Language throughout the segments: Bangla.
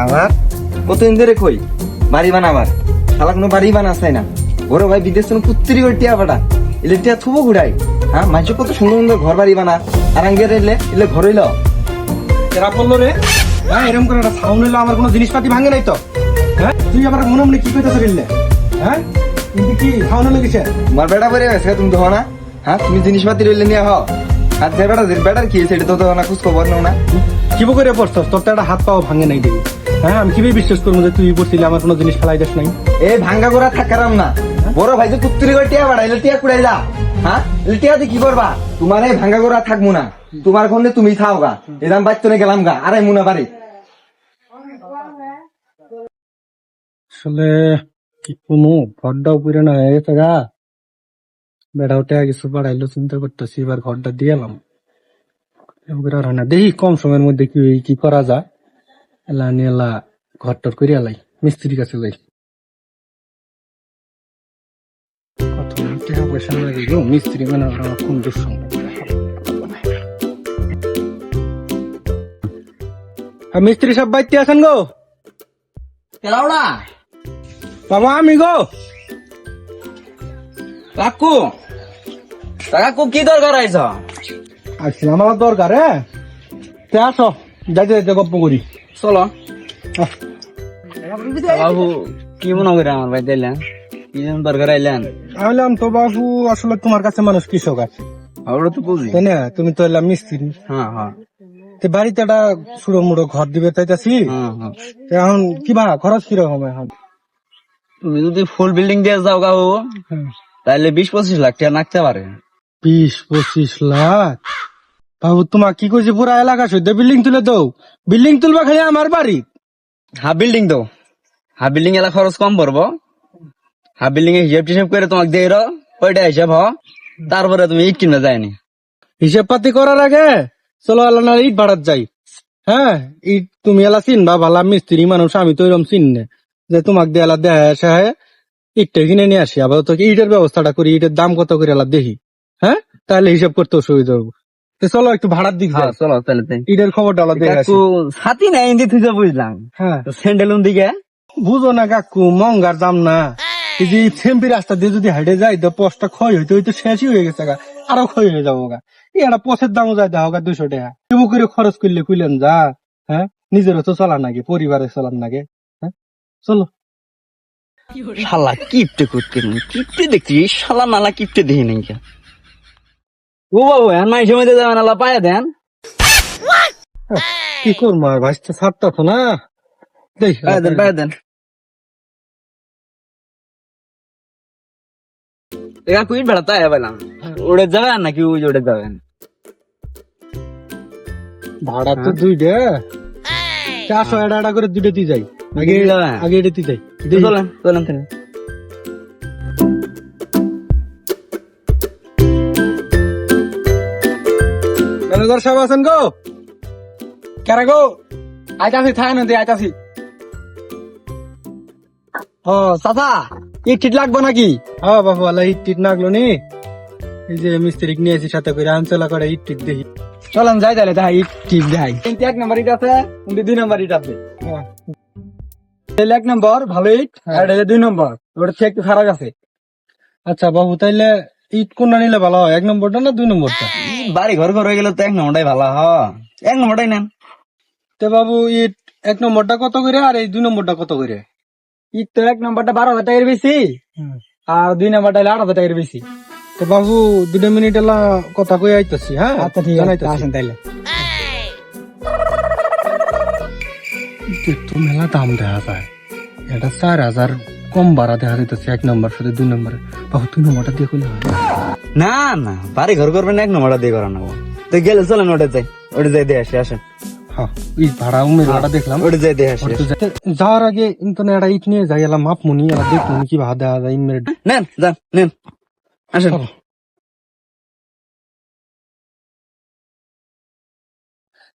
আমার? কতদিন ধরে কই? বাড়ি বানাবার শালা কোনো বাড়ি বানাসাই না। বড় ভাই বিদেশ থেকে পুত্রি করে টিয়া পাটা এলে টিয়া থুবো ঘুরাই হ্যাঁ মানুষ কত সুন্দর সুন্দর ঘর বাড়ি বানা। আর আঙ্গে এলে এলে ঘর হইল। এরা বলল রে হ্যাঁ এরকম করে একটা সাউন্ড হইল, আমার কোনো জিনিসপাতি ভাঙে নাই তো? হ্যাঁ তুই আবার মনে মনে কি কইতেছ রিললে হ্যাঁ কিন্তু কি সাউন্ড কিসে? তোমার বেটা বেড়ে গেছে, তুমি তো না। হ্যাঁ তুমি জিনিসপাতি রইলে নিয়ে হও। আর যে বেটা বেটার কি সেটা তো না খোঁজ খবর নাও না। কি করে পড়ছস? তোর তো একটা হাত পাও ভাঙে নাই দেখি। হ্যাঁ আমি কীভাবে বিশ্বাস করব যে তুই পড়ছিলি আমার কোনো জিনিস ফেলাই যাস নাই? এই ভাঙ্গা গোড়া থাকারাম না। বড় ভাই যে পুত্রি করে টিয়া বাড়া এলে টিয়া কুড়াই যা। হ্যাঁ? এলে টিয়া দিয়ে কি করবা? তোমার এই ভাঙ্গা গোড়া থাকব না। তোমার ঘরে তুমি থাও গা। এদাম বাচ্চনে গেলাম গা আড়াই মুনা বাড়ি। আসলে কি কোনো ঘরটা উপরে না হয়ে গেছে গা। বেড়া উঠে কিছু বাড়াইলো চিন্তা করতেছি এবার ঘরটা দিয়ে এলাম। দেখি কম সময়ের মধ্যে কি কি করা যায়। এলা নিয়ে এলা ঘর টর করে এলাই মিস্ত্রির কাছে যাই। কত টাকা পয়সা লাগে গো মিস্ত্রি মানে আমার কোন মিস্ত্রি সব বাইতে আছেন গো? কেলাউড়া? বাবা আমি গো। কাকু কাকু কি দরকার আইছ? আসছিলাম আমার দরকার হ্যাঁ? তে আসো যাইতে যাইতে গপ্প করি। চলো। বাবু কি মনে করে আমার ভাই দিলেন কি যেন দরকার আইলেন? আইলাম তো বাবু আসলে তোমার কাছে মানুষ কৃষক আছে। আমরা তো বুঝি। তাই না? তুমি তো এলাম মিস্ত্রি। হ্যাঁ হ্যাঁ। তো বাড়িতে একটা সুড়ো মুড়ো ঘর দিবে তাইতাছি হ্যাঁ হ্যাঁ। এখন কি ভাড়া খরচ কীরকম এখন? তুমি যদি ফুল বিল্ডিং দিয়ে যাও কাকু তাহলে বিশ পঁচিশ লাখ টাকা নাকতে পারে। বিশ পঁচিশ লাখ? বাবু তোমার কি কইছে? পুরা এলাকা সদ্য বিল্ডিং তুলে দাও। বিল্ডিং তুলবা খালি আমার বাড়ি। হা বিল্ডিং তো হা বিল্ডিং এলা খরচ কম পড়ব। হা বিল্ডিং এ হিসাব টিসাব করে তোমাকে দিয়ে ওইটা হিসাব হ। তারপরে তুমি ইট কিনবে যায়নি। হিসেব পাতি করার আগে চলো আল্লাহ ইট ভাড়াত যাই। হ্যাঁ ইট তুমি এলা চিনবা ভালা মিস্ত্রি মানুষ আমি তো এরকম চিন নে। যে তোমাক দিয়ে এলা দেয় আসে ইটটা কিনে নিয়ে আসি। আবার তো ইটের ব্যবস্থাটা করি ইটের দাম কত করে এলা দেখি। হ্যাঁ তাহলে হিসাব করতে অসুবিধা হব তো চলো একটু ভাড়ার দিক হ্যাঁ যাই। চলো তাহলে তাই। ইটের খবরটা আলাদা দেখে আসি কাকু ছাতি ইন্দি তুই বুঝলাম। হ্যাঁ। স্যান্ডেল দিকে? বুঝো না কাকু মঙ্গার দাম না। এই যে সেম্পি রাস্তা দিয়ে যদি হাইটে যাই তো পোস্টটা ক্ষয় হইতে হইতে শেষই হয়ে গেছে গা। আরও ক্ষয় হয়ে যাব গা। এই একটা পথের দামও যায় দেখা গা দুশো টাকা। কেউ করে খরচ করলে কইলেন যা হ্যাঁ? নিজেরও তো চলার নাকি পরিবারের চলার নাকি হ্যাঁ? চলো। শালা কিপটে করতে কিপটে দেখছি শালা নালা কিপটে দেখি নাই কে? ও বাবু হ্যাঁ মাই সময় যাবেন আল্লাহ পায়ে দেন। কি করব আর ছাড়তা তো না। দেখ পায়ে দেন পায়ে দেন। দেখা কুইট ভাড়া তাই পেলাম। উড়ে যাবেন নাকি ওই উড়ে যাবেন? ভাড়া তো দুইটা। চারশো এটা করে দুইটা দিয়ে যাই। আগে? আগে এটা দিয়ে যাই। চলেন চলেন ম্যানেজার সাহেব আছেন গো? কারা গো? আইতাছি থাই নদী আইতাছি। ও চাচা ইট টিট লাগবে নাকি? হ্যাঁ বাবু আল্লাহ ইট টিট লাগল নি। এই যে মিস্ত্রি নিয়েছি সাথে করে আনচলা করে ইট টিট দেখি। চলেন যাই তাহলে তাই ইট টিট দেখাই। কিন্তু এক নম্বর ইট আছে কিন্তু দুই নম্বর ইট আছে। তাহলে এক নম্বর ভালো ইট আর এটা দুই নম্বর ওটা থেকে একটু খারাপ আছে। আচ্ছা বাবু তাইলে ইট কোনটা নিলে ভালো হয়? এক নম্বরটা না দুই নম্বরটা? বাড়ি ঘর ঘর হয়ে গেলে তো এক নম্বরটাই ভালো হ। এক নম্বরটাই নেন। তো বাবু ইট এক নম্বরটা কত করে আর এই দুই নম্বরটা কত করে? ইট তো এক নম্বরটা বারো হাজার টাকার বেশি। আর দুই নম্বরটা আট হাজার টাকার বেশি। তো বাবু দুটো মিনিট এলা কথা কই আইতাছি হ্যাঁ? আচ্ছা ঠিক আছে। আসেন তাইলে। কিন্তু মেলা দাম দেখা যায়। এটা চার হাজার কম ভাড়া দেখা যাইতেছে এক নম্বর সাথে দুই নম্বরে। বাবু দুই নম্বরটা দিয়ে কইলে হয় না না বাড়ি ঘর করবেন এক নম্বরটা দিয়ে করানো তো গেলে চলেন ওটা যাই ওটা যাই দিয়ে আসি আসেন। হ্যাঁ ভাড়া উমের ভাড়া দেখলাম। ওটা যাই দিয়ে আসি যাওয়ার আগে ইন্টারনেট একটা ইট নিয়ে যাই এলা মাপ মুনি এলা কি ভাড়া দেওয়া যায় ইমের নেন যান নেন আসেন।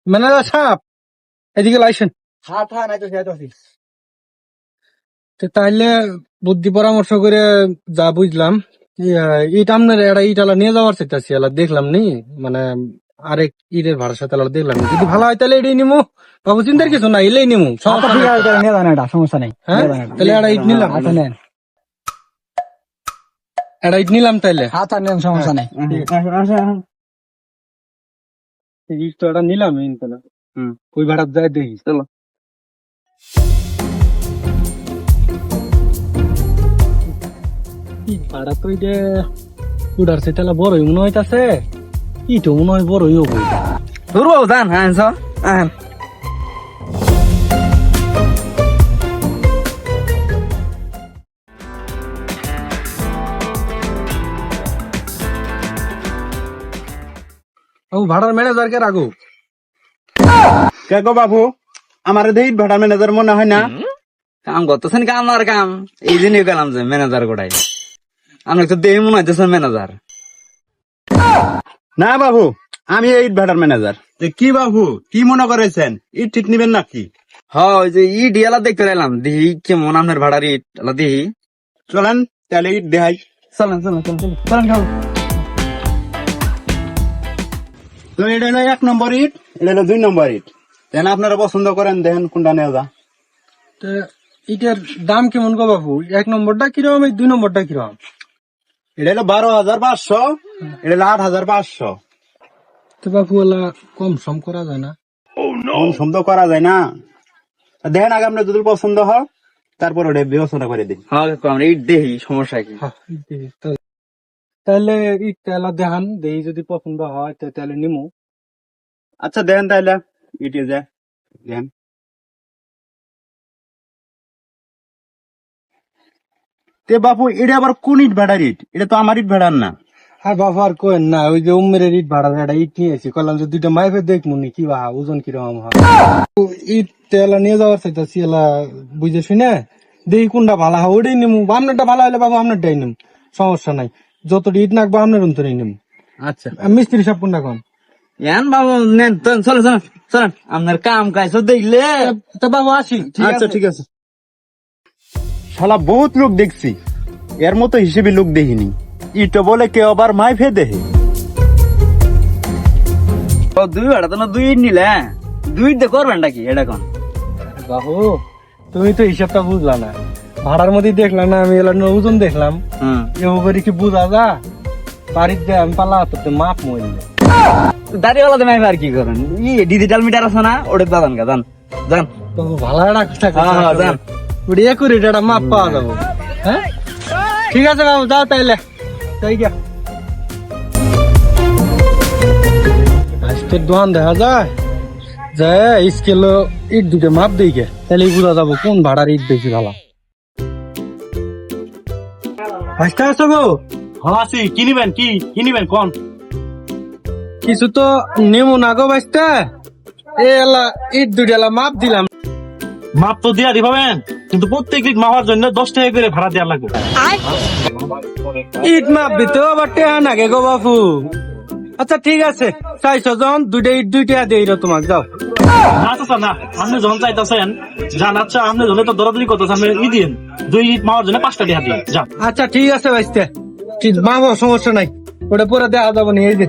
ম্যানেজার সাহেব এদিকে লাইসেন হ্যাঁ হ্যাঁ নাই তো তো তাইলে বুদ্ধি পরামর্শ করে যা বুঝলাম ইট আপনার একটা ইট আলা নিয়ে যাওয়ার চাইতেছি এলা দেখলাম নি মানে আরেক ইটের ভাড়ার সাথে দেখলাম যদি ভালো হয় তাহলে এটাই নিমু। বাবু চিন্তার কিছু না এলেই নিমু সমস্যা ঠিক নাই। এটা হ্যাঁ? তাহলে একটা ইট নিলাম। আচ্ছা একটা ইট নিলাম তাইলে। আচ্ছা নেন সমস্যা নেই। ইট তো একটা নিলাম এই তাহলে ওই ভাড়া যায় দেখি চলো। ভাড়া তো এটা উড়ারছে তাহলে বড়ই মনে হইতাছে ইটও মনে হয় বড়ই হব। ধরবো জান হ্যাঁ হ্যাঁ। ও ভাড়ার ম্যানেজার কে রাখো? কে গো বাবু? আমার দেই ভাড়া ম্যানেজার মনে হয় না? কাম করতেছেন কাম আর কাম? এই জন্যই গেলাম যে ম্যানেজার গোটাই আমি তো দেহি মনে হইতেছেন ম্যানেজার না বাবু আমি এই ভাড়ার ম্যানেজার কি বাবু? কি মনে করেছেন? ইট ঠিক নিবেন নাকি? হ ওই যে ইট এলা দেখতে এলাম। দেখি কেমন আপনার ভাড়ার ইট? দেখি চলেন তাহলে ইট দেখাই। চলেন চলেন চলেন চলেন চলেন খাও তো এটা হলো এক নম্বর ইট এটা হলো দুই নম্বর ইট। দেন আপনারা পছন্দ করেন দেখেন কোনটা নেওয়া যা তো ইটার দাম কেমন গো বাবু? এক নম্বরটা কীরকম এই দুই নম্বরটা কীরকম এটা হলো বারো হাজার পাঁচশো এটা হলো আট হাজার পাঁচশো। তো বাবু ওলা কম সম করা যায় না। কম সম তো করা যায় না। দেখেন আগে আপনার যদি পছন্দ হয় তারপর ওটা বিবেচনা করে দিন। হ্যাঁ আমরা ইট দেখি সমস্যা কি? হ্যাঁ, তাহলে এই তেলা দেখান দেখি যদি পছন্দ হয় তাহলে নিমু। আচ্ছা দেখেন তাহলে ইটে যায়। দেখেন। তে বাপু এটা আবার কোন ইট ভাড়ার ইট? এটা তো আমার ইট ভাড়ার না। আর বাবু আর কোয়েন না ওই যে উম্মের ইট ভাড়া একটা ইট নিয়েছি কলাম যে দুইটা মাইফে দেখমু নি কি বা ওজন কীরকম হয়। ইট তেলা নিয়ে যাওয়ার চাইতাছি এলা বুঝে শুনে দেখি কোনটা ভালো হয় ওটাই নিমু। আপনারটা ভালো হলে বাবু আপনারটাই নিম সমস্যা নাই। যতটা ইট নাকবো আপনার অন্তরেই নিম। আচ্ছা। মিস্ত্রি সব কোনটা কম ইয়ান বাবু নেন চলেন চলেন চলেন। চলেন আপনার কাম কাজ দেখলে। তো বাবু আসি আচ্ছা ঠিক আছে। শালা বহুত লোক দেখছি। এর মতো হিসেবে লোক দেখিনি। ইটো বলে কেউ আবার মাইফে দেহে ও, দুই ভাড়া তো না দুই ইট নিলে হ্যাঁ? দুই ইট দিয়ে করবেন নাকি এটা কোন বাবু তুমি তো হিসাবটা বুঝলা না। ভাড়ার মধ্যে দেখলাম না আমি এলার ওজন দেখলাম। হুম। এবার কি বুঝা যা? বাড়ির যে আমি পালা তো মাপ মরলে দাঁড়িয়ে দেবে আর কি করেন? ই ডিজিটাল মিটার আছে না ওটা দাদান গা জান জান তো ভালো একটা কথা হ্যাঁ, হ্যাঁ, যান। ওটা একুরেট একটা মাপ পাওয়া যাব হ্যাঁ ঠিক আছে বাবু যাও তাইলে তাই গিয়া আজকের দোকান দেখা যায় যে স্কেল ইট দুটো মাপ দিই গে তাহলে বুঝা যাব কোন ভাড়ার ইট বেশি ভালো হাসতে আসো গো হাসি কি নিবেন কি কি নিবেন কোন কিছু তো নেমো না গো এ এলা ইট দুটো মাপ দিলাম মাপ তো দিয়া দিবেন কিন্তু প্রত্যেক ইট মাপার জন্য দশ টাকা করে ভাড়া দেওয়া লাগবে। ইট মাপ দিতে আবার টেহা নাগে গো বাপু। আচ্ছা ঠিক আছে। চাইছো জন দুইটা ইট দুইটা দিয়ে দিও তোমাক যাও। না তো না। আপনি যখন চাইতেছেন যান আচ্ছা আপনি যখন তো দরাদরি করতেছেন আপনি ই দিন দুই ইট মাপার জন্য পাঁচটা টাকা দিন যান। আচ্ছা ঠিক আছে বাইসতে ঠিক সমস্যা নাই। ওটা পরে দেখা যাব নি এই যে।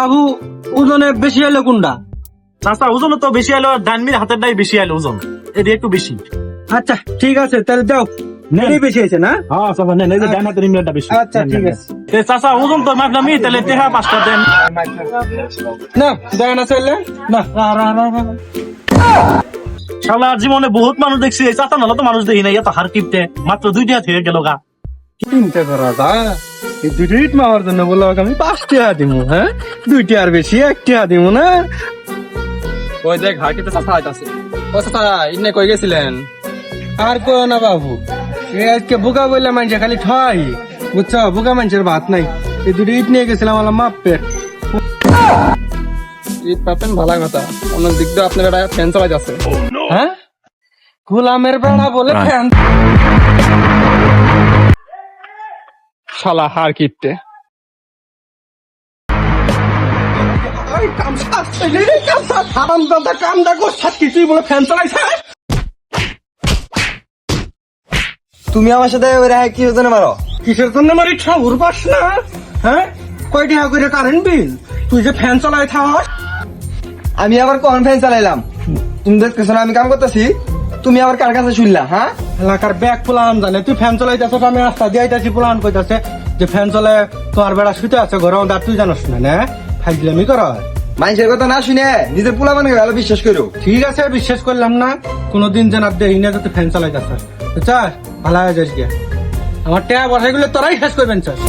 বাবু ওজনে বেশি হলো কোনটা? চাষা ওজন তো বেশি এলো ডানমির হাতের ডাই বেশি এলো ওজন। এটি একটু বেশি। আচ্ছা ঠিক আছে তাহলে দাও বেশি হয়েছে না? হ্যাঁ নেন এই যে ডান হাতের ইমরানটা বেশি। আচ্ছা ঠিক আছে। চাষা ওজন তো মাপলাম ই, তাহলে পাঁচটা দেন। না দেখা না না শালা জীবনে বহুত মানুষ দেখছি এই চাষা নাহলে তো মানুষ দেখি না এত হার কিপতে মাত্র দুইটা থেকে গেল গা। চিন্তা করা যা এই দুটো ইট মারার জন্য বলল আমি পাঁচ টাকা দিব হ্যাঁ? দুইটা আর বেশি এক টাকা দিব না? ওই দেখ ঘাটিতে চাষা হইতাছে ও চাষা ইন্নে কই গেছিলেন? আর কো না বাবু আজকে বুকা বললে মানুষে খালি ঠয়। বুঝছ বুকা মানুষের ভাত নাই। এই দুটো ইট নিয়ে গেছিলাম আমার মাপ ঈদ পাবেন ভালো কথা। অন্য দিক দিয়ে আপনার একটা ফ্যান চালাই যাচ্ছে। হ্যাঁ? গোলামের বেড়া বলে ফ্যান শালা হার চালাইছে। তুমি আমার সাথে ওই রায় কি জন্য মারো? কিসের জন্য মারি ঠাকুর পাস না? হ্যাঁ? কয় টাকা করে কারেন্ট বিল তুই যে ফ্যান চালাই থাক। আমি আবার কখন ফ্যান চালাইলাম? তুমি দেখতেছো না আমি কাম করতেছি? তুমি আবার কার কাছে শুনলা হ্যাঁ? এলাকার ব্যাগ পোলান জানে। তুই ফ্যান চালাইতেছ আমি রাস্তা দিয়ে আইতাছি পোলান কইতাছে যে ফ্যান চালায় তোমার বেড়া শুতে আছে ঘরে আর তুই জানোস না না? ফাইজলামি কর। মানুষের কথা না শুনে নিজের পোলা মানে ভালো বিশ্বাস করো। ঠিক আছে বিশ্বাস করলাম না। কোনোদিন যেন আর দেখি না যে তুই ফ্যান চালাইতেছ। বুঝছা ভালো হয়ে যাস গিয়া। আমার ট্যাব বসাইগুলো তোরাই শেষ করবেন চাস